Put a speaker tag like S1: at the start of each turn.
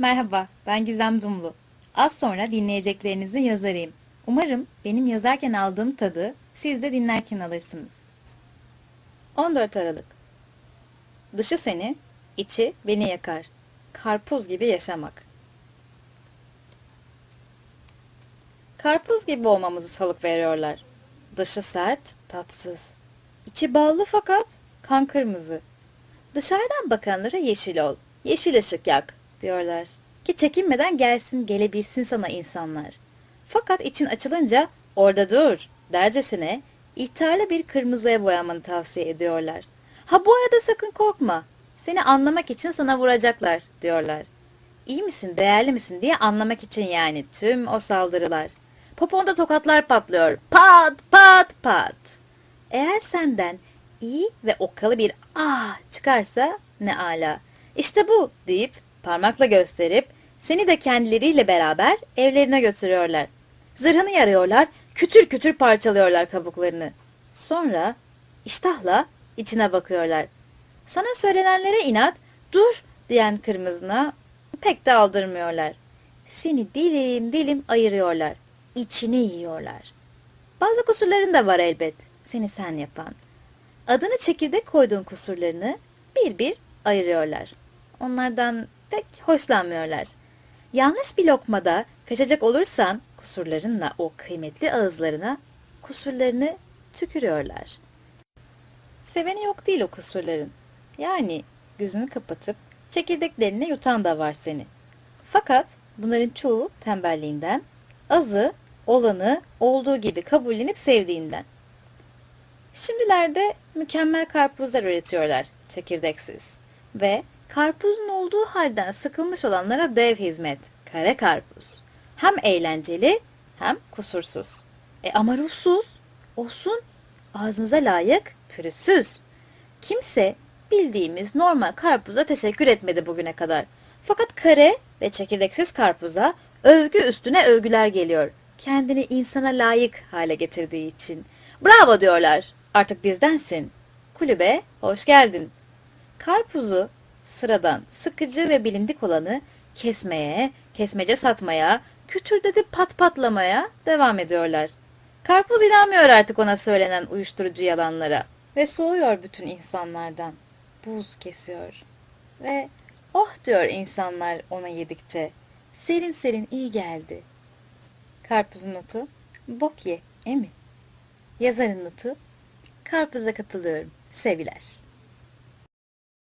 S1: Merhaba, ben Gizem Dumlu. Az sonra dinleyeceklerinizi yazarım. Umarım benim yazarken aldığım tadı siz de dinlerken alırsınız. 14 Aralık Dışı seni, içi beni yakar. Karpuz gibi yaşamak. Karpuz gibi olmamızı salık veriyorlar. Dışı sert, tatsız. İçi ballı fakat kan kırmızı. Dışarıdan bakanlara yeşil ol, yeşil ışık yak diyorlar. Ki çekinmeden gelsin gelebilsin sana insanlar. Fakat için açılınca orada dur dercesine ihtarlı bir kırmızıya boyamanı tavsiye ediyorlar. Ha bu arada sakın korkma. Seni anlamak için sana vuracaklar diyorlar. İyi misin, değerli misin diye anlamak için yani tüm o saldırılar. Poponda tokatlar patlıyor. Pat pat pat. Eğer senden iyi ve okkalı bir ah çıkarsa ne ala. İşte bu deyip parmakla gösterip seni de kendileriyle beraber evlerine götürüyorlar. Zırhını yarıyorlar, kütür kütür parçalıyorlar kabuklarını. Sonra iştahla içine bakıyorlar. Sana söylenenlere inat, dur diyen kırmızına pek de aldırmıyorlar. Seni dilim dilim ayırıyorlar. İçini yiyorlar. Bazı kusurların da var elbet. Seni sen yapan. Adını çekirdek koyduğun kusurlarını bir bir ayırıyorlar. Onlardan pek hoşlanmıyorlar. Yanlış bir lokmada kaçacak olursan kusurlarınla o kıymetli ağızlarına kusurlarını tükürüyorlar. Seveni yok değil o kusurların. Yani gözünü kapatıp çekirdeklerini yutan da var seni. Fakat bunların çoğu tembelliğinden, azı olanı olduğu gibi kabullenip sevdiğinden. Şimdilerde mükemmel karpuzlar üretiyorlar çekirdeksiz. Ve karpuzun olduğu halden sıkılmış olanlara dev hizmet. Kare karpuz. Hem eğlenceli hem kusursuz. E ama ruhsuz. Olsun. Ağzımıza layık, pürüzsüz. Kimse bildiğimiz normal karpuza teşekkür etmedi bugüne kadar. Fakat kare ve çekirdeksiz karpuza övgü üstüne övgüler geliyor. Kendini insana layık hale getirdiği için. Bravo diyorlar. Artık bizdensin. Kulübe hoş geldin. Karpuzu sıradan sıkıcı ve bilindik olanı kesmeye, kesmece satmaya, kütürdedi pat patlamaya devam ediyorlar. Karpuz inanmıyor artık ona söylenen uyuşturucu yalanlara ve soğuyor bütün insanlardan. Buz kesiyor ve oh diyor insanlar ona yedikçe. Serin serin iyi geldi. Karpuzun notu bok ye emin. Yazarın notu karpuza katılıyorum. Seviler.